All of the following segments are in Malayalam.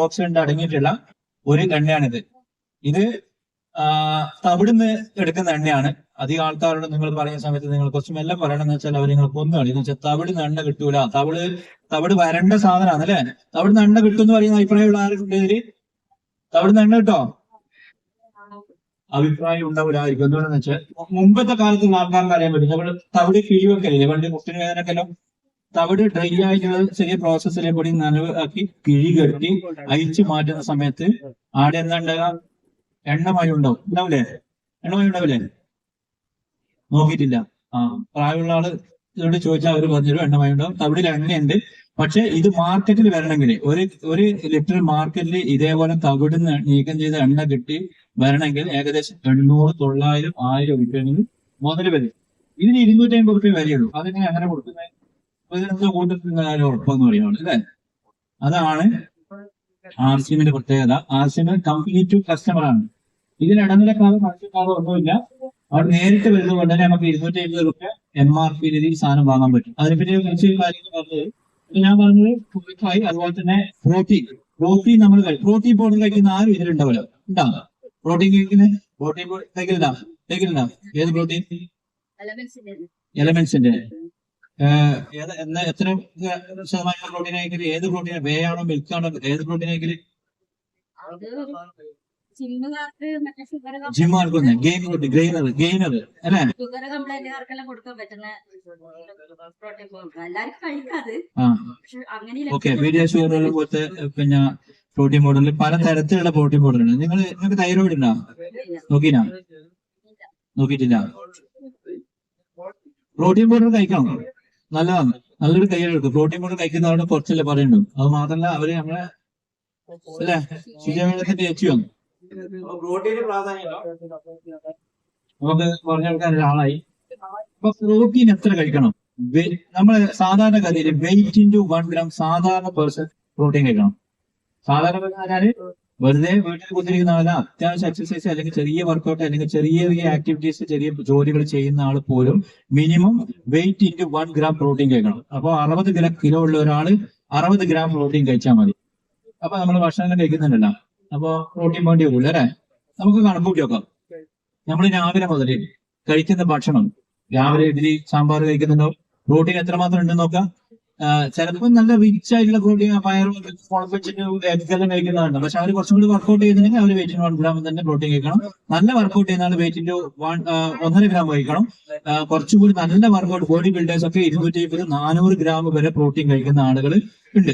ഓക്സിഡന്റ് അടങ്ങിയിട്ടുള്ള ഒരു എണ്ണയാണിത്. ഇത് തവിടുന്ന് എടുക്കുന്ന എണ്ണയാണ്. അധികം ആൾക്കാരോട് നിങ്ങൾ പറയുന്ന സമയത്ത് നിങ്ങൾ കുറച്ച് മെല്ലെ പറയണം എന്ന് വെച്ചാൽ അവർ നിങ്ങൾ കൊന്നു കളി എന്ന് വെച്ചാൽ തവിടുന്ന് എണ്ണ കിട്ടൂല. തവിട് തവിട് വരണ്ട സാധനമാണ് അല്ലെ? തവിടുന്ന് എണ്ണ കിട്ടും എന്ന് പറയുന്ന അഭിപ്രായമുള്ള ആരുണ്ട് ഇതിൽ തവിടുന്ന് എണ്ണ കിട്ടോ? അഭിപ്രായം ഉണ്ടാവില്ലായിരിക്കും. എന്തുകൊണ്ടെന്ന് വെച്ചാൽ മുമ്പത്തെ കാലത്ത് ആൾക്കാർക്ക് അറിയാൻ പറ്റും. നമ്മൾ തവിട് കിഴിവൊക്കെ പണ്ട് മുട്ടിന് വേദനക്കെല്ലാം തവിട് ഡ്രൈ ആയിട്ടുള്ള ചെറിയ പ്രോസസ്സിലെ കൂടി നനവ് ആക്കി കിഴി കെട്ടി അയച്ചു മാറ്റുന്ന സമയത്ത് ആടെ എന്താ ഉണ്ടാകുക എണ്ണമയം ഉണ്ടാവും. ഉണ്ടാവില്ലേ എണ്ണമയം ഉണ്ടാവില്ലേ? നോക്കിയിട്ടില്ല. ആ പ്രായമുള്ള ആൾ ഇതോട് ചോദിച്ചാൽ അവർ പറഞ്ഞു എണ്ണമായി ഉണ്ടാവും. തവിടിൽ എണ്ണയുണ്ട്. പക്ഷെ ഇത് മാർക്കറ്റിൽ വരണമെങ്കിൽ ഒരു ഒരു ലിറ്റർ മാർക്കറ്റിൽ ഇതേപോലെ തവിടുന്ന് നീക്കം ചെയ്ത എണ്ണ കിട്ടി വരണമെങ്കിൽ ഏകദേശം എണ്ണൂറ് തൊള്ളായിരം ആയിരം രൂപയാണെങ്കിൽ മുതൽ വരും. ഇതിന് ഇരുന്നൂറ്റി അമ്പത് രൂപ വരെയുള്ളൂ അതെങ്ങനെ അങ്ങനെ കൊടുക്കുന്നത് ഇതിനെന്തോ കൂട്ടത്തിൽ കാര്യം ഉറപ്പെന്ന് പറയുന്നത് അല്ലെ? അതാണ് ആർ സി എമ്മിന്റെ പ്രത്യേകത R C M complete customer ആണ് ഇതിൽ ഇടനിലക്കാതെ മത്സ്യക്കാരോ ഒന്നുമില്ല അവർ നേരിട്ട് വരുന്നത് കൊണ്ട് തന്നെ നമുക്ക് ഇരുന്നൂറ്റി അമ്പത് റുപ്യ എം ആർ പി രീതിയിൽ സാധനം വാങ്ങാൻ പറ്റും. അതിനെപ്പറ്റി കുറച്ച് കാര്യങ്ങൾ പറഞ്ഞത്. ഞാൻ പറഞ്ഞത് കുറിക്കായി അതുപോലെ തന്നെ പ്രോട്ടീൻ പ്രോട്ടീൻ നമ്മൾ പ്രോട്ടീൻ പൗഡർ കഴിക്കുന്ന ആരും ഇതിലുണ്ടാവില്ല. ഉണ്ടാവും പ്രോട്ടീൻ കഴിക്കുന്ന പ്രോട്ടീൻ കഴിക്കില്ല കഴിക്കില്ല ഏത് പ്രോട്ടീൻ എലമെന്റ്സിന്റെ ഏത് എന്ന എത്ര ശതമാനം പ്രോട്ടീൻ ആയിരിക്കും ഏത് പ്രോട്ടീൻ വേ ആണോ മിൽക്ക് ആണോ ഏത് പ്രോട്ടീൻ ഷുഗർ ജിം ആർക്കൊന്ന് ഗെയിൻ പ്രോട്ടീൻ ഗെയിനർ ഗെയിനർ അല്ലേ? ഷുഗർ കംപ്ലൈന്റുകാർക്കെല്ലാം കൊടുക്കാൻ പറ്റുന്ന ഓക്കെ വീഡിയോ ഷുഗർ പോലത്തെ പിന്നെ പ്രോട്ടീൻ പൗഡറിൽ പല തരത്തിലുള്ള പ്രോട്ടീൻ പൗഡർ ഉണ്ട്. നിങ്ങൾ നിങ്ങൾക്ക് തൈറോയിഡ് ഉണ്ടോ? നോക്കിനാ നോക്കിയിട്ടില്ല. പ്രോട്ടീൻ പൗഡർ കഴിക്കണം നല്ലതാണ്. നല്ലൊരു കൈയ്യെടുക്കും പ്രോട്ടീൻ പൗഡർ കഴിക്കുന്നവരുടെ കുറച്ചല്ലേ പറയുന്നു അത് മാത്രമല്ല അവർ നമ്മളെ അല്ലെ? ശുചിവെള്ളത്തിന്റെ എച്ചു വന്നു പ്രോട്ടീന് പ്രാധാന്യം നമുക്ക് കുറഞ്ഞ ആൾക്കാർ ഒരാളായി. അപ്പൊ പ്രോട്ടീൻ എത്ര കഴിക്കണം? നമ്മൾ നമ്മൾ സാധാരണ ഗതിയിൽ വെയിറ്റ് ഇന്റു വൺ ഗ്രാം സാധാരണ പേഴ്സൺ പ്രോട്ടീൻ കഴിക്കണം. സാധാരണ പറഞ്ഞാൽ വെറുതെ വീട്ടിൽ കുത്തിരിക്കുന്ന ആളല്ല. അത്യാവശ്യം എക്സസൈസ് അല്ലെങ്കിൽ ചെറിയ വർക്കൗട്ട് അല്ലെങ്കിൽ ചെറിയ ചെറിയ ആക്ടിവിറ്റീസ് ചെറിയ ജോലികൾ ചെയ്യുന്ന ആൾ പോലും minimum weight into one gram protein കഴിക്കണം. അപ്പോൾ അറുപത് ഗ്രാം കിലോ ഉള്ള ഒരാൾ അറുപത് ഗ്രാം പ്രോട്ടീൻ കഴിച്ചാൽ മതി. അപ്പൊ നമ്മൾ ഭക്ഷണം കഴിക്കുന്നുണ്ടല്ലോ. അപ്പോൾ പ്രോട്ടീൻ വേണ്ടി അല്ലെ? നമുക്ക് കണക്കൂട്ടി നോക്കാം. നമ്മൾ രാവിലെ മുതൽ കഴിക്കുന്ന ഭക്ഷണം രാവിലെ ഇഡ്ഡലി സാമ്പാർ കഴിക്കുന്നുണ്ടോ? പ്രോട്ടീൻ എത്രമാത്രം ഉണ്ടെന്ന് നോക്കാം. ചിലപ്പോൾ നല്ല റിച്ച് ആയിട്ടുള്ള പ്രോട്ടീൻ പയർ കഴിക്കുന്നതാണ്. പക്ഷെ അവർ കുറച്ചും കൂടി വർക്കൗട്ട് ചെയ്യുന്നുണ്ടെങ്കിൽ അവർ വെയിറ്റിന് വൺ ഗ്രാം തന്നെ പ്രോട്ടീൻ കഴിക്കണം. നല്ല വർക്കൗട്ട് ചെയ്യുന്ന ആൾ വെയിറ്റിന്റെ വൺ ഒന്നര ഗ്രാം കഴിക്കണം. കുറച്ചുകൂടി നല്ല വർക്കൗട്ട് ബോഡി ബിൽഡേഴ്സ് ഒക്കെ ഇരുന്നൂറ്റി അമ്പത് നാനൂറ് ഗ്രാം വരെ പ്രോട്ടീൻ കഴിക്കുന്ന ആളുകൾ ഉണ്ട്.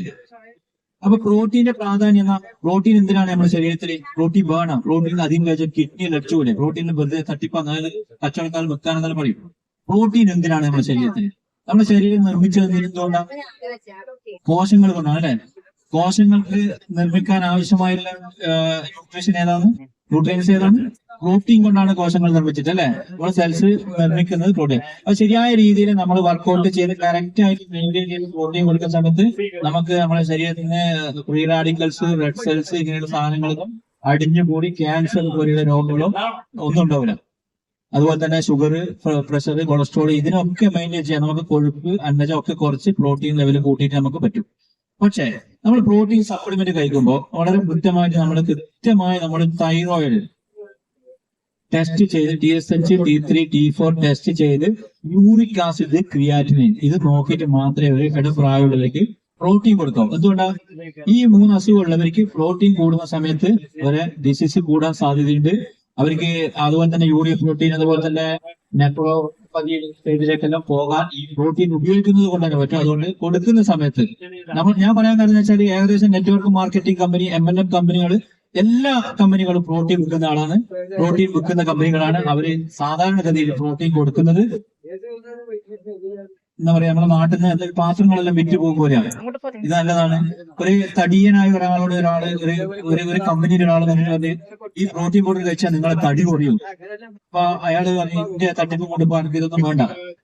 അപ്പൊ പ്രോട്ടീന്റെ പ്രാധാന്യം എന്നാ പ്രോട്ടീൻ എന്തിനാണ് നമ്മുടെ ശരീരത്തിൽ പ്രോട്ടീൻ വേണം. പ്രോട്ടീൻ അധികം കഴിച്ചാൽ കിഡ്നി ലക്ഷ്യമില്ലേ പ്രോട്ടീൻ വെറുതെ തട്ടിപ്പ് അതായത് കച്ചവടക്കാർ വെക്കാനെന്നാലും പറയും. പ്രോട്ടീൻ എന്തിനാണ് നമ്മുടെ ശരീരത്തിൽ നമ്മുടെ ശരീരം നിർമ്മിച്ചത് എന്തുകൊണ്ടാണ് കോശങ്ങൾ കൊണ്ടാണ് അല്ലെ? കോശങ്ങൾക്ക് നിർമ്മിക്കാൻ ആവശ്യമായുള്ള ന്യൂട്രീഷൻ ഏതാണ്? ന്യൂട്രിയൻസ് ഏതാണ്? പ്രോട്ടീൻ കൊണ്ടാണ് കോശങ്ങൾ നിർമ്മിച്ചിട്ട് അല്ലെ? നമ്മുടെ സെൽസ് നിർമ്മിക്കുന്നത് പ്രോട്ടീൻ അപ്പൊ ശരിയായ രീതിയിൽ നമ്മൾ വർക്കൗട്ട് ചെയ്ത് കറക്റ്റ് ആയിട്ട് മെയിന്റെയിൻ ചെയ്ത് പ്രോട്ടീൻ കൊടുക്കുന്ന സമയത്ത് നമുക്ക് നമ്മുടെ ശരീരത്തിന് ഫ്രീ റാഡിക്കൽസ് റെഡ് സെൽസ് ഇങ്ങനെയുള്ള സാധനങ്ങളൊന്നും അടിഞ്ഞുകൂടി ക്യാൻസർ പോലെയുള്ള രോഗങ്ങളും ഒന്നും ഉണ്ടാവില്ല. അതുപോലെ തന്നെ ഷുഗർ പ്രഷർ കൊളസ്ട്രോൾ ഇതിനൊക്കെ മെയിന്റെയിൻ ചെയ്യാൻ നമുക്ക് കൊഴുപ്പ് അന്നജം ഒക്കെ കുറച്ച് പ്രോട്ടീൻ ലെവൽ കൂട്ടിയിട്ട് നമുക്ക് പറ്റും. പക്ഷേ നമ്മൾ പ്രോട്ടീൻ സപ്ലിമെന്റ് കഴിക്കുമ്പോൾ വളരെ കൃത്യമായിട്ട് നമ്മൾ കൃത്യമായി നമ്മൾ തൈറോയിഡ് ടെസ്റ്റ് ചെയ്ത് T S H T three T four test ചെയ്ത് യൂറിക് ആസിഡ് ക്രിയാറ്റിനിൻ ഇത് നോക്കിയിട്ട് മാത്രമേ ഒരു ഇടപ്രായമുള്ളവർക്ക് പ്രോട്ടീൻ കൊടുക്കാം എന്തുകൊണ്ടാ? ഈ മൂന്ന് അസുഖമുള്ളവർക്ക് പ്രോട്ടീൻ കൂടുന്ന സമയത്ത് വരെ ഡിസീസ് കൂടാൻ സാധ്യതയുണ്ട്. അവർക്ക് അതുപോലെ തന്നെ യൂറിയ പ്രോട്ടീൻ അതുപോലെ തന്നെ നെപ്രോപ്പതി സ്റ്റേജിലേക്കെല്ലാം പോകാൻ ഈ പ്രോട്ടീൻ ഉപയോഗിക്കുന്നത് കൊണ്ട് തന്നെ പറ്റും? അതുകൊണ്ട് കൊടുക്കുന്ന സമയത്ത് നമ്മൾ ഞാൻ പറയാൻ കാരണം വെച്ചാൽ ഏകദേശം network marketing company M L M കമ്പനികൾ എല്ലാ കമ്പനികളും പ്രോട്ടീൻ വിൽക്കുന്ന ആളാണ്. പ്രോട്ടീൻ വിൽക്കുന്ന കമ്പനികളാണ് അവർ സാധാരണഗതിയിൽ പ്രോട്ടീൻ കൊടുക്കുന്നത്. എന്താ പറയാ നമ്മുടെ നാട്ടിൽ നിന്ന് പാത്രങ്ങളെല്ലാം വിറ്റ് പോകും പോലെയാണ്. ഇത് നല്ലതാണ്. ഒരു തടിയനായ ഒരാളോട് ഒരാൾ ഒരു ഒരു ഒരു കമ്പനിയുടെ ഒരാൾ പറഞ്ഞാൽ ഈ പ്രോട്ടീൻ പൗഡർ കഴിച്ചാൽ നിങ്ങളെ തടി കുറയും. അപ്പൊ അയാൾ പറഞ്ഞു ഇന്റെ തട്ടിപ്പ് കൊണ്ടുപോകാൻ എനിക്ക് ഇതൊന്നും വേണ്ട.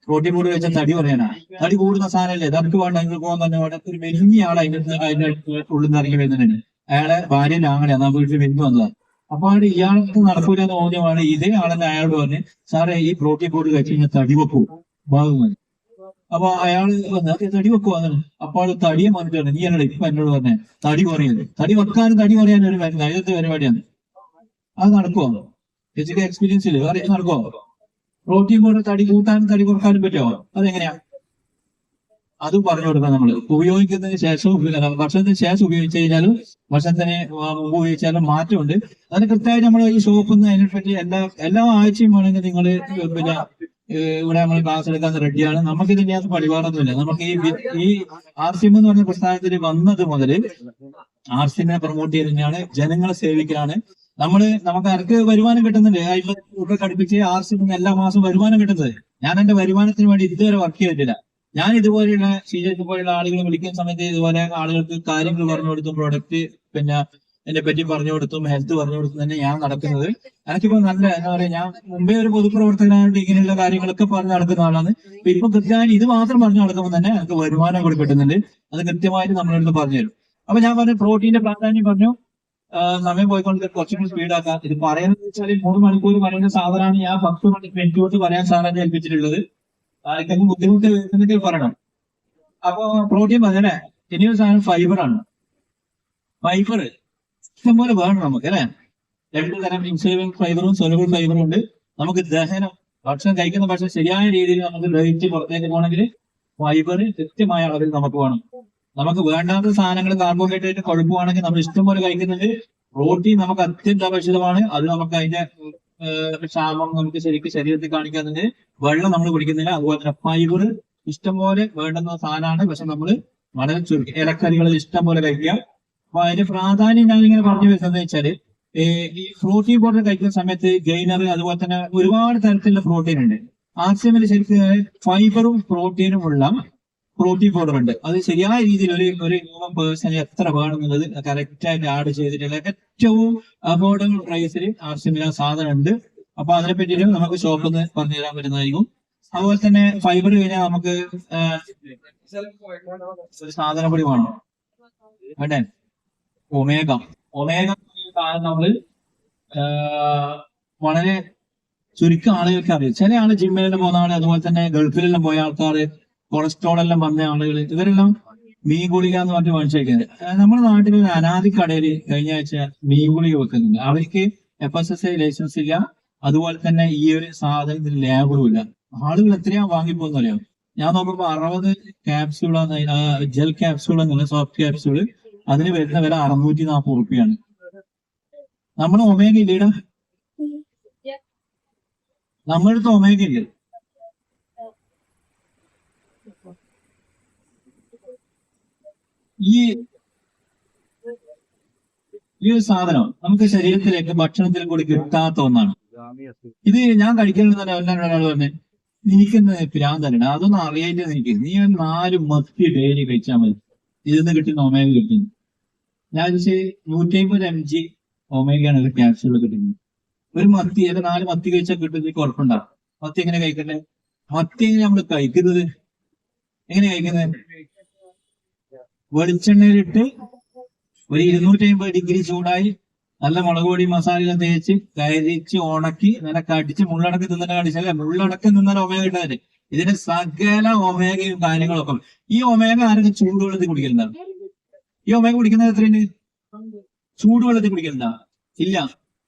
പ്രോട്ടീൻ പൗഡർ കഴിച്ചാൽ തടി കുറയാനാ. തടി കൂടുന്ന സാധനമല്ലേ തടുക്ക് വേണ്ട നിങ്ങൾ പോകാൻ തന്നെ വേണ്ട. ഒരു വലിയ ആൾ അതിന്റെ അതിന്റെ ഉള്ളിൽ നിന്ന് ഇറങ്ങി വരുന്നുണ്ട്. അയാളെ ഭാര്യ ആങ്ങളെ എന്നാ വീട്ടിൽ മെലിഞ്ഞ് വന്നതാ. അപ്പൊ അവിടെ ഇയാൾക്ക് നടക്കൂലെന്ന് തോന്നിയാണ് ഇതേ ആളെന്നെ അയാളോട് പറഞ്ഞ് സാറേ ഈ പ്രോട്ടീൻ പൗഡർ കഴിച്ചു കഴിഞ്ഞാൽ തടി വെക്കൂ. ഭാഗം അപ്പൊ അയാൾ വന്ന് "അത് തടി വെക്കുവാന്ന് അപ്പൊ ആൾ തടിയെ വന്നിട്ടാണ് നീ എന്നോട് ഇപ്പൊ എന്നോട് പറഞ്ഞേ തടി കുറയുന്നത് തടി വെക്കാനും തടി കുറയാനും ഒരു മരുന്ന് അതിനകത്ത് പരിപാടിയാണ്. അത് നടക്കുവോ. ചേച്ചിക്ക് എക്സ്പീരിയൻസ് ഇല്ല? അറിയാം നടക്കുവോ? പ്രോട്ടീൻ കൊണ്ട് തടി കൂട്ടാനും തടി കുറക്കാനും പറ്റുമോ അതെങ്ങനെയാ? അത് പറഞ്ഞു കൊടുക്കാം നമ്മൾ ഉപയോഗിക്കുന്നതിന് ശേഷം ഭക്ഷണത്തിന് ശേഷം ഉപയോഗിച്ചു കഴിഞ്ഞാലും ഭക്ഷണത്തിന് മുമ്പ് ഉപയോഗിച്ചാലും മാറ്റമുണ്ട്. അതിന് കൃത്യമായിട്ട് നമ്മൾ ഈ ഷോപ്പിൽ നിന്ന് അതിനെപ്പറ്റി എല്ലാ എല്ലാ ആഴ്ചയും വേണമെങ്കിൽ നിങ്ങൾ പിന്നെ ഇവിടെ നമ്മൾ ക്ലാസ് എടുക്കാൻ റെഡിയാണ് നമുക്ക് ഇതിന്റെ അകത്ത് പരിപാടൊന്നുമില്ല. നമുക്ക് ഈ ഈ ആർ സി എം എന്ന് പറഞ്ഞ പ്രസ്ഥാനത്തിൽ വന്നത് മുതൽ ആർ സി എമ്മിനെ പ്രൊമോട്ട് ചെയ്ത് തന്നെയാണ് ജനങ്ങളെ സേവിക്കലാണ് നമ്മൾ നമുക്ക് ആർക്ക് വരുമാനം കിട്ടുന്നുണ്ട്? അമ്പത് രൂപ കടുപ്പിച്ച് ആർ സി എല്ലാ മാസവും വരുമാനം കിട്ടുന്നത്. ഞാൻ എന്റെ വരുമാനത്തിന് വേണ്ടി ഇതുവരെ വർക്ക് ചെയ്തിട്ടില്ല. ഞാൻ ഇതുപോലെയുള്ള സീരിയസ് പോലെയുള്ള ആളുകളെ വിളിക്കുന്ന സമയത്ത് ഇതുപോലെ ആളുകൾക്ക് കാര്യങ്ങൾ പറഞ്ഞു കൊടുത്തും പ്രൊഡക്റ്റ് പിന്നെ എന്നെ പറ്റി പറഞ്ഞു കൊടുത്തും ഹെൽത്ത് പറഞ്ഞു കൊടുത്തും തന്നെ ഞാൻ നടക്കുന്നത്. എനിക്കിപ്പോ നല്ല എന്താ പറയാ ഞാൻ മുമ്പേ ഒരു പൊതുപ്രവർത്തകനായിട്ട് ഇങ്ങനെയുള്ള കാര്യങ്ങളൊക്കെ പറഞ്ഞു നടക്കുന്ന ആളാണ്. ഇപ്പൊ കൃത്യമായി ഇത് മാത്രം പറഞ്ഞു നടക്കുമ്പോൾ തന്നെ എനിക്ക് വരുമാനം കൂടി കിട്ടുന്നുണ്ട്. അത് കൃത്യമായിട്ട് നമ്മളെടുത്ത് പറഞ്ഞു തരും. അപ്പൊ ഞാൻ പറഞ്ഞു പ്രോട്ടീന്റെ പ്രാധാന്യം പറഞ്ഞു. സമയം പോയിക്കൊണ്ട് കുറച്ചും കൂടി സ്പീഡാക്കാം ഇത് പറയുന്നത് വെച്ചാൽ മൂന്ന് മണിക്കൂർ പറയുന്ന സാധനമാണ് ഞാൻ പത്ത് മണി മിനിറ്റ് പറയാൻ സാധനം ഏൽപ്പിച്ചിട്ടുള്ളത്. ആർക്കെങ്കിലും ബുദ്ധിമുട്ട് വരുന്നെങ്കിൽ പറയണം. അപ്പൊ പ്രോട്ടീൻ പറഞ്ഞല്ലേ? ഇനിയൊരു സാധനം ഫൈബർ ആണ്. ഫൈബർ ഇഷ്ടംപോലെ വേണം നമുക്ക് അല്ലെ? രണ്ടു തരം ഇൻസുലിൻ ഫൈബറും സൊലബിൾ ഫൈബറും ഉണ്ട്. നമുക്ക് ദഹനം ഭക്ഷണം കഴിക്കുന്ന ഭക്ഷണം ശരിയായ രീതിയിൽ നമുക്ക് ദഹിച്ച് പുറത്തേക്ക് പോകണമെങ്കിൽ ഫൈബർ കൃത്യമായ അളവിൽ നമുക്ക് വേണം. നമുക്ക് വേണ്ടാത്ത സാധനങ്ങൾ കാർബോഹൈഡ്രേറ്റ് കൊഴുപ്പുവാണെങ്കിൽ നമ്മൾ ഇഷ്ടംപോലെ കഴിക്കുന്നുണ്ട്. പ്രോട്ടീൻ നമുക്ക് അത്യന്താപേക്ഷിതമാണ്. അത് നമുക്ക് അതിന്റെ ക്ഷാമം നമുക്ക് ശരിക്കും ശരീരത്തിൽ കാണിക്കുന്നുണ്ട്. വെള്ളം നമ്മൾ കുടിക്കുന്നില്ല. അതുപോലെ തന്നെ ഫൈബർ ഇഷ്ടംപോലെ വേണ്ടുന്ന സാധനമാണ്. പക്ഷെ നമ്മൾ വളരെ ചുരുക്കി ഇലക്കറികൾ ഇഷ്ടംപോലെ കഴിക്കുക. അപ്പൊ അതിന്റെ പ്രാധാന്യം ഞാൻ ഇങ്ങനെ പറഞ്ഞു വരുന്നത് വെച്ചാൽ ഈ പ്രോട്ടീൻ പൗഡർ കഴിക്കുന്ന സമയത്ത് ഗെയിനർ അതുപോലെ തന്നെ ഒരുപാട് തരത്തിലുള്ള പ്രോട്ടീൻ ഉണ്ട്. ആർസിഎമ്മിൽ ശരിക്കും ഫൈബറും പ്രോട്ടീനും ഉള്ള പ്രോട്ടീൻ പൗഡർ ഉണ്ട്. അത് ശരിയായ രീതിയിൽ ഒരു ഒരു ഹ്യൂമൻ പേഴ്സണെ എത്ര വേണമെന്നുള്ളത് കറക്റ്റ് ആയിട്ട് ആഡ് ചെയ്തിട്ടുള്ള ഏറ്റവും അഫോർഡബിൾ പ്രൈസിൽ ആർസിഎമ്മിൽ ആ സാധനം ഉണ്ട്. അപ്പൊ അതിനെ പറ്റിയിട്ട് നമുക്ക് ഷോപ്പിൽ നിന്ന് പറഞ്ഞു തരാൻ പറ്റുന്നതായിരിക്കും. അതുപോലെ തന്നെ ഫൈബർ കഴിഞ്ഞാൽ നമുക്ക് ഒരു സാധനം കൂടി വേണം. വേണ്ടേ? ഒമേഗ. ഒമേഗ ആ, വളരെ ചുരുക്കം ആളുകൾക്ക് അറിയാം. ചില ആൾ ജിമ്മിലെല്ലാം പോകുന്ന ആൾ അതുപോലെ തന്നെ ഗൾഫിലെല്ലാം പോയ ആൾക്കാർ കൊളസ്ട്രോൾ എല്ലാം വന്ന ആളുകൾ ഇവരെല്ലാം മീൻ ഗുളിക എന്ന് പറഞ്ഞ് മേടിച്ചു വെക്കുന്നത് നമ്മുടെ നാട്ടിൽ ഒരു അനാദി കടയിൽ കഴിഞ്ഞ ആഴ്ച മീൻ ഗുളിക വെക്കുന്നുണ്ട്. അവർക്ക് F S S I licence ഇല്ല. അതുപോലെ തന്നെ ഈ ഒരു സാധനത്തിന് ലേബിളും ഇല്ല. ആളുകൾ എത്രയാ വാങ്ങിപ്പോന്ന് അറിയാം ഞാൻ നോക്കുമ്പോ അറുപത് capsule gel capsule soft capsule അതിന് വരുന്ന വില അറുന്നൂറ്റി നാൽപ്പത് റുപ്യാണ്. നമ്മൾ ഒമേഗ ഇല്ലേടാ? നമ്മളടുത്ത് ഒമേഗ ഇല്ല? ഈ ഈ ഒരു സാധനം നമുക്ക് ശരീരത്തിലേക്ക് ഭക്ഷണത്തിലും കൂടി കിട്ടാത്ത ഒന്നാണ്. ഇത് ഞാൻ കഴിക്കുന്നത് തന്നെ ഒരാൾ പറഞ്ഞു എനിക്കെന്ന് ഭ്രാന്തല്ല അതൊന്നും അറിയാൻ നിനക്ക്. നീ നാല് മത്തി ഡെയിലി കഴിച്ചാൽ മതി. ഇതിന്ന് കിട്ടുന്ന ഒമേഗ കിട്ടുന്നു. ഞാൻ നൂറ്റി അമ്പത് എം ജി ഒമേഗയാണ് ഇത് ക്യാപ്സ്യൂൾ കിട്ടുന്നത്. ഒരു മത്തി അല്ല നാല് മത്തി കഴിച്ചാൽ കിട്ടുന്നത് കുഴപ്പമുണ്ടാവും മത്തി എങ്ങനെ കഴിക്കണ്ടേ? മത്തി എങ്ങനെ നമ്മൾ കഴിക്കുന്നത്? എങ്ങനെ കഴിക്കുന്നത്? വെളിച്ചെണ്ണയിലിട്ട് ഒരു ഇരുന്നൂറ്റി അമ്പത് ഡിഗ്രി ചൂടായി നല്ല മുളക് പൊടി മസാല തേച്ച് കരിച്ച് ഉണക്കി നല്ല കടിച്ച് മുള്ളടക്കം തിന്നിട്ട് കടിച്ചാൽ മുള്ളടക്കം നിന്നാൽ ഒമേഗ കിട്ടാതെ ഇതിന്റെ സകല ഒമേഗയും കാര്യങ്ങളൊക്കെ. ഈ ഒമേഗ ആരൊക്കെ ചൂടുവെള്ളത്തിൽ കുടിക്കലുണ്ടാവും ഈ ഒമേഗ കുടിക്കുന്നത് എത്രയുണ്ട് ചൂടുവെള്ളത്തിൽ കുടിക്കുന്ന ഇല്ല.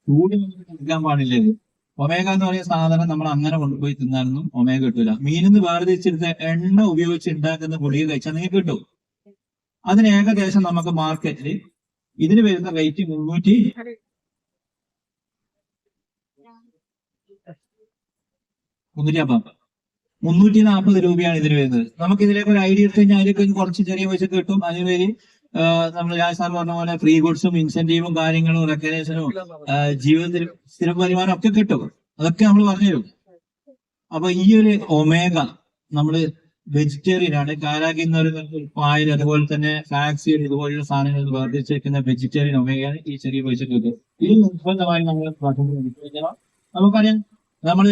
ചൂടുവെള്ളത്തിൽ കുടിക്കാൻ പാടില്ല. ഇത് ഒമേഗ എന്ന് പറയുന്ന സാധനം നമ്മൾ അങ്ങനെ കൊണ്ടുപോയി തിന്നാലൊന്നും ഒമേഗ കിട്ടൂല. മീനിന്ന് വേർതിരിച്ചെടുത്ത എണ്ണ ഉപയോഗിച്ച് ഉണ്ടാക്കുന്ന ഗുളിക കഴിച്ചാൽ നിങ്ങൾക്ക് കിട്ടും. അതിന് ഏകദേശം നമുക്ക് മാർക്കറ്റിൽ ഇതിന് വരുന്ന റേറ്റ് മുന്നൂറ്റി മുന്നൂറ്റി അമ്പത് മുന്നൂറ്റി നാൽപ്പത് രൂപയാണ് ഇതിന് വരുന്നത്. നമുക്ക് ഇതിലേക്ക് ഒരു ഐഡിയ എടുത്തു കഴിഞ്ഞാൽ അതിലേക്ക് കുറച്ച് ചെറിയ പൈസ കിട്ടും. അതിന് പേര് നമ്മൾ രാജ് സാർ പറഞ്ഞ പോലെ ഫ്രീ ഗുഡ്സും ഇൻസെന്റീവും കാര്യങ്ങളും റെക്കഗ്നേഷനും ജീവിതത്തിൽ സ്ഥിരം വരുമാനം ഒക്കെ കിട്ടും. അതൊക്കെ നമ്മൾ പറഞ്ഞു അപ്പൊ ഈ ഒരു ഒമേഗ നമ്മൾ വെജിറ്റേറിയൻ ആണ്. കാരാക്കി എന്ന് പറയുന്ന പായൽ അതുപോലെ തന്നെ ഫാക്സി ഇതുപോലെയുള്ള സാധനങ്ങൾ വേർതിരിച്ചിരിക്കുന്ന വെജിറ്റേറിയൻ ഒമേഗയാണ് ഈ ചെറിയ പൈസ ഇത് നിർബന്ധമായി നമ്മൾ നമുക്കറിയാം നമ്മൾ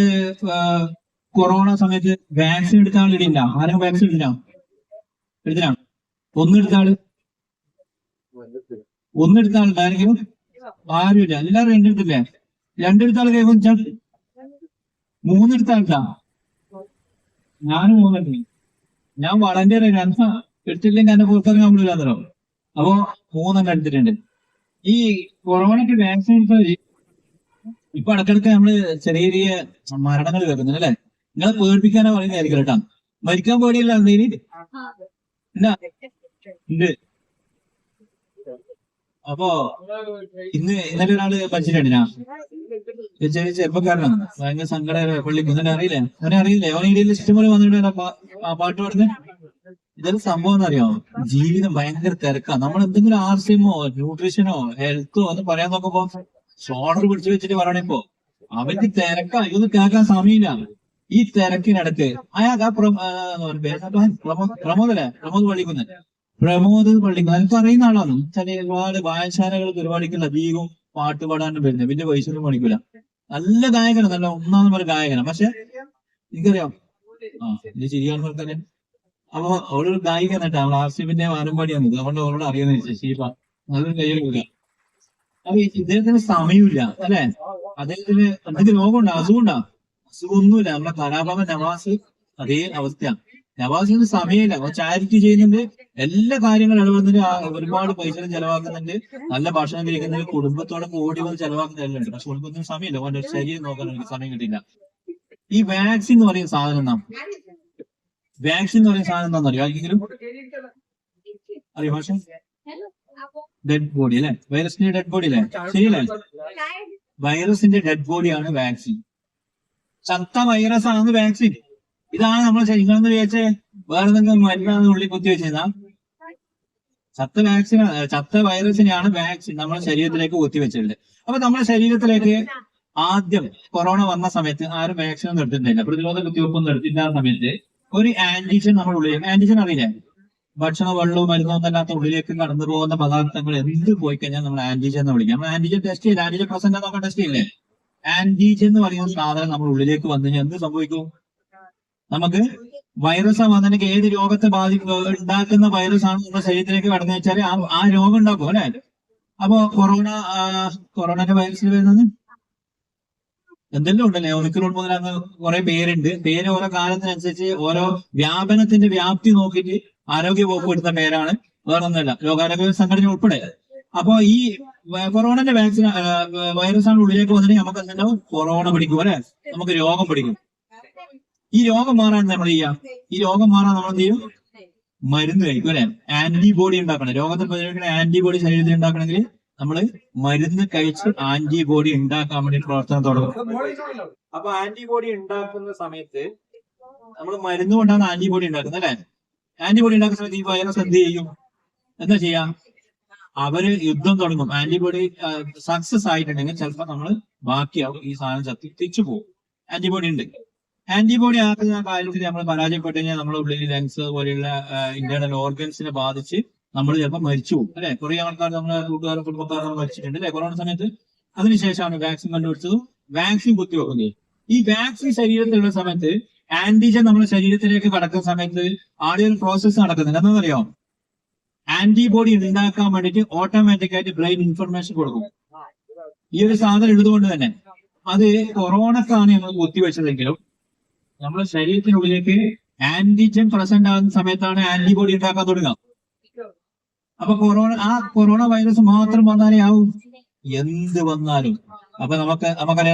കൊറോണ സമയത്ത് വാക്സിൻ എടുത്ത ഇടില്ല ആരും വാക്സിൻ ഇടില്ല എടുത്തിനാണ് ഒന്നെടുത്താൽ ഒന്നെടുത്ത ആളുണ്ട് ആരെങ്കിലും ആരുമില്ല എല്ലാവരും രണ്ടെടുത്തില്ലേ രണ്ടെടുത്ത ആൾ കൈവച്ചാൽ മൂന്നെടുത്ത ആൾക്കാ ഞാനും മൂന്നെടുത്തു ഞാൻ വളണ്ടിയർ രണ്ടാ എടുത്തില്ലെങ്കിൽ എന്നെ പുറത്തിറങ്ങാൻ പറ്റില്ലാന്നല്ലോ അപ്പൊ മൂന്നെണ്ണം എടുത്തിട്ടുണ്ട്. ഈ കൊറോണയ്ക്ക് വാക്സിൻ ഇപ്പൊ ഇടക്കിടക്ക് നമ്മൾ ചെറിയ ചെറിയ മരണങ്ങൾ കേൾക്കുന്നുണ്ട് അല്ലെ? നിങ്ങളെ പേടിപ്പിക്കാനാ പറയുന്നതായിരിക്കും കേട്ടാ. മരിക്കാൻ പേടിയില്ല എന്തേലും ഇല്ല ഉണ്ട്. അപ്പോ ഇന്ന് ഇന്നലെ ഒരാൾ മരിച്ചിട്ടുണ്ടിനാ ചെറിയ ചെറുപ്പക്കാരനാണ് ഭയങ്കര സങ്കട പള്ളി ഇന്നലെ അറിയില്ലേ? അവനെ അറിയില്ലേ? അവൻ ഇടയിൽ ഇഷ്ടംപോലെ വന്നിട്ട് പാട്ട് പാടുന്നത് ഇതൊരു സംഭവം എന്നറിയാമോ ജീവിതം ഭയങ്കര തിരക്കാ. നമ്മൾ എന്തെങ്കിലും ആർസിയമോ ന്യൂട്രീഷനോ ഹെൽത്തോ ഒന്ന് പറയാൻ നോക്കുമ്പോ സോണർ പിടിച്ചു വെച്ചിട്ട് പറയണിപ്പോ അവർക്ക് തിരക്കാ. ഇതൊന്നും കേൾക്കാൻ സമയമില്ല. ഈ തിരക്കിനടുത്ത് അയാൾക്ക് ആ പ്രമോദല്ലേ പ്രമോദ് പള്ളിക്കുന്നൻ പ്രമോദ് പള്ളിങ്ങൾ എനിക്ക് പറയുന്ന ആളാണ്. ചില ഒരുപാട് വായനശാലകൾ പരിപാടിക്കുള്ള അധികവും പാട്ട് പാടാനും വരുന്നത്. പിന്നെ പൈസ മേടിക്കൂല നല്ല ഗായകനാണ് നല്ല ഒന്നാം നമ്പർ ഗായകനാണ് പക്ഷെ എനിക്കറിയാം. ആ ഇനി ശരിയാണെന്ന് തന്നെ അപ്പൊ അവളൊരു ഗായികനായിട്ട് അവൾ ആർ സി പിന്നെ വാനമ്പാടിയാണ് അതുകൊണ്ട് അവളോട് അറിയുന്ന ശീപ നല്ലൊരു കയ്യിൽ കൊടുക്കുക അപ്പൊ ഇദ്ദേഹത്തിന് സമയമില്ല അല്ലെ? അദ്ദേഹത്തിന് എന്തെങ്കിലും രോഗമുണ്ടോ? അസുഖമുണ്ടോ? അസുഖമൊന്നുമില്ല. നമ്മുടെ കലാഭവൻ നവാസ് അതേ അവസ്ഥയാണ് നവാസിന് സമയമില്ല. ചാരിറ്റി ചെയ്യുന്നുണ്ട്. എല്ലാ കാര്യങ്ങളും ഇടപെടുന്നുണ്ട് ഒരുപാട് പൈസ ചെലവാക്കുന്നുണ്ട്. നല്ല ഭക്ഷണം കഴിക്കുന്നുണ്ട്. കുടുംബത്തോടെ ഓടി വന്ന് ചെലവാക്കുന്നെല്ലാം ഉണ്ട് പക്ഷെ കുടുംബത്തിന് സമയമില്ല. അവന്റെ ശരീരം നോക്കാൻ എനിക്ക് സമയം കിട്ടില്ല ഈ വാക്സിൻ എന്ന് പറയുന്ന സാധനം എന്നാ വാക്സിൻ എന്ന് പറയുന്ന സാധനം എന്താണെന്ന് അറിയോ? ആർക്കെങ്കിലും? അറിയോ ഡെഡ് ബോഡി അല്ലെ? വൈറസിന്റെ ഡെഡ് ബോഡി അല്ലേ? ശരിയല്ലേ? വൈറസിന്റെ ഡെഡ് ബോഡിയാണ് വാക്സിൻ ചത്ത വൈറസ് ആണ് വാക്സിൻ ഇതാണ് നമ്മൾ ശരീരം വിചാരിച്ചേ? വേറെ എന്തെങ്കിലും മരുന്നാണ് ഉള്ളിൽ കുത്തി വെച്ചതാ ചത്ത വാക്സിൻ ചത്ത വൈറസിനെയാണ് വാക്സിൻ നമ്മുടെ ശരീരത്തിലേക്ക് കുത്തിവെച്ചിട്ടുള്ളത് അപ്പൊ നമ്മുടെ ശരീരത്തിലേക്ക് ആദ്യം കൊറോണ വന്ന സമയത്ത് ആരും വാക്സിൻ എടുത്തിട്ടില്ല. പ്രതിരോധ കുത്തിവെപ്പൊന്നും എടുത്തില്ലാത്ത സമയത്ത് ഒരു ആന്റിജൻ നമ്മൾ ഉള്ളിൽ ആന്റിജൻ അറിയില്ല? ഭക്ഷണ വെള്ളവും മരുന്നോ അല്ലാത്ത ഉള്ളിലേക്ക് കടന്നു പോകുന്ന പദാർത്ഥങ്ങൾ എന്ത് പോയി കഴിഞ്ഞാൽ നമ്മൾ ആന്റിജൻ എന്ന് വിളിക്കാം. നമ്മൾ ആന്റിജൻ ടെസ്റ്റ് ചെയ്യില്ല? ആന്റിജൻ പ്രസന്റ് നോക്കാൻ ടെസ്റ്റ് ചെയ്യില്ലേ? ആന്റിജൻ എന്ന് പറയുന്ന സാധനം നമ്മൾ ഉള്ളിലേക്ക് വന്നു കഴിഞ്ഞാൽ എന്ത് സംഭവിക്കും? നമുക്ക് വൈറസ് വന്നിട്ട് ഏത് രോഗത്തെ ബാധിക്കുക ഉണ്ടാക്കുന്ന വൈറസ് ആണ് നമ്മുടെ ശരീരത്തിലേക്ക് കടന്നു വെച്ചാൽ ആ ആ രോഗം ഉണ്ടാക്കും അല്ലെ? അപ്പോ കൊറോണ കൊറോണ കൊറോണന്റെ വൈറസിൽ വരുന്നത്? എന്തെല്ലാം ഉണ്ടല്ലേ? ഒമിക്രോൺ അങ്ങ് കുറെ പേരുണ്ട്. പേര് ഓരോ കാലത്തിനനുസരിച്ച് ഓരോ വ്യാപനത്തിന്റെ വ്യാപ്തി നോക്കിയിട്ട് ആരോഗ്യ വകുപ്പ് എടുത്ത പേരാണ്. വേറൊന്നുമല്ല ലോകാരോഗ്യ സംഘടന ഉൾപ്പെടെ. അപ്പോ ഈ കൊറോണന്റെ വാക്സിൻ വൈറസ് ആണ് ഉള്ളിലേക്ക് വന്നിട്ട് നമുക്ക് എന്തുണ്ടാവും കൊറോണ പിടിക്കും അല്ലെ? നമുക്ക് രോഗം പിടിക്കും. ഈ രോഗം മാറാൻ നമ്മൾ ചെയ്യാം? ഈ രോഗം മാറാൻ നമ്മൾ എന്ത് ചെയ്യും? മരുന്ന് കഴിക്കും അല്ലെ? ആന്റിബോഡി ഉണ്ടാക്കണം. രോഗത്തെ പ്രതിരോധിക്കുന്ന ആന്റിബോഡി ശരീരത്തിൽ ഉണ്ടാക്കണമെങ്കിൽ നമ്മൾ മരുന്ന് കഴിച്ച് ആന്റിബോഡി ഉണ്ടാക്കാൻ വേണ്ടി പ്രവർത്തനം തുടങ്ങും. അപ്പൊ ആന്റിബോഡി ഉണ്ടാക്കുന്ന സമയത്ത് നമ്മൾ മരുന്ന് കൊണ്ടാണ് ആന്റിബോഡി ഉണ്ടാക്കുന്നത് അല്ലെ? ആന്റിബോഡി ഉണ്ടാക്കുന്ന സമയത്ത് ഈ വൈറസ് എന്ത് ചെയ്യും? എന്താ ചെയ്യാ? അവർ യുദ്ധം തുടങ്ങും. ആന്റിബോഡി സക്സസ് ആയിട്ടുണ്ടെങ്കിൽ ചിലപ്പോ നമ്മൾ ബാക്കിയാവും. ഈ സാധനം ചത്തി തിരിച്ചു പോകും. ആന്റിബോഡി ഉണ്ട്. ആന്റിബോഡി ആകുന്ന കാര്യത്തിൽ നമ്മൾ പരാജയപ്പെട്ടു കഴിഞ്ഞാൽ നമ്മുടെ ഉള്ളിൽ ലങ്സ് പോലെയുള്ള ഇന്റേണൽ ഓർഗൻസിനെ ബാധിച്ച് നമ്മൾ ചിലപ്പോൾ മരിച്ചു പോകും അല്ലെ? കുറെ ആൾക്കാർ നമ്മുടെ കൂട്ടുകാരും കുടുംബക്കാരും മരിച്ചിട്ടുണ്ട് അല്ലെ? കൊറോണ സമയത്ത്. അതിനുശേഷമാണ് വാക്സിൻ കണ്ടുപിടിച്ചത് വാക്സിൻ കുത്തിവെക്കുന്നത്. ഈ വാക്സിൻ ശരീരത്തിലുള്ള സമയത്ത് ആന്റിജൻ നമ്മുടെ ശരീരത്തിലേക്ക് കടക്കുന്ന സമയത്ത് ആദ്യം ഒരു പ്രോസസ്സ് നടക്കുന്നുണ്ട്. എന്താണെന്നറിയോ? ആന്റിബോഡി ഉണ്ടാക്കാൻ വേണ്ടിയിട്ട് ഓട്ടോമാറ്റിക്കായിട്ട് ബ്രെയിൻ ഇൻഫർമേഷൻ കൊടുക്കും. ഈ ഒരു സാധനം ഇടതുകൊണ്ട് തന്നെ. അത് കൊറോണക്കാണ് നമ്മൾ കുത്തിവെച്ചതെങ്കിലും നമ്മുടെ ശരീരത്തിനുള്ളിലേക്ക് ആന്റിജൻ പ്രസന്റ് ആകുന്ന സമയത്താണ് ആന്റിബോഡി ഉണ്ടാക്കാൻ തുടങ്ങുക. അപ്പൊ കൊറോണ ആ കൊറോണ വൈറസ് മാത്രം വന്നാലേ ആവും. എന്ത് വന്നാലും. അപ്പൊ നമുക്ക് നമുക്കറിയാം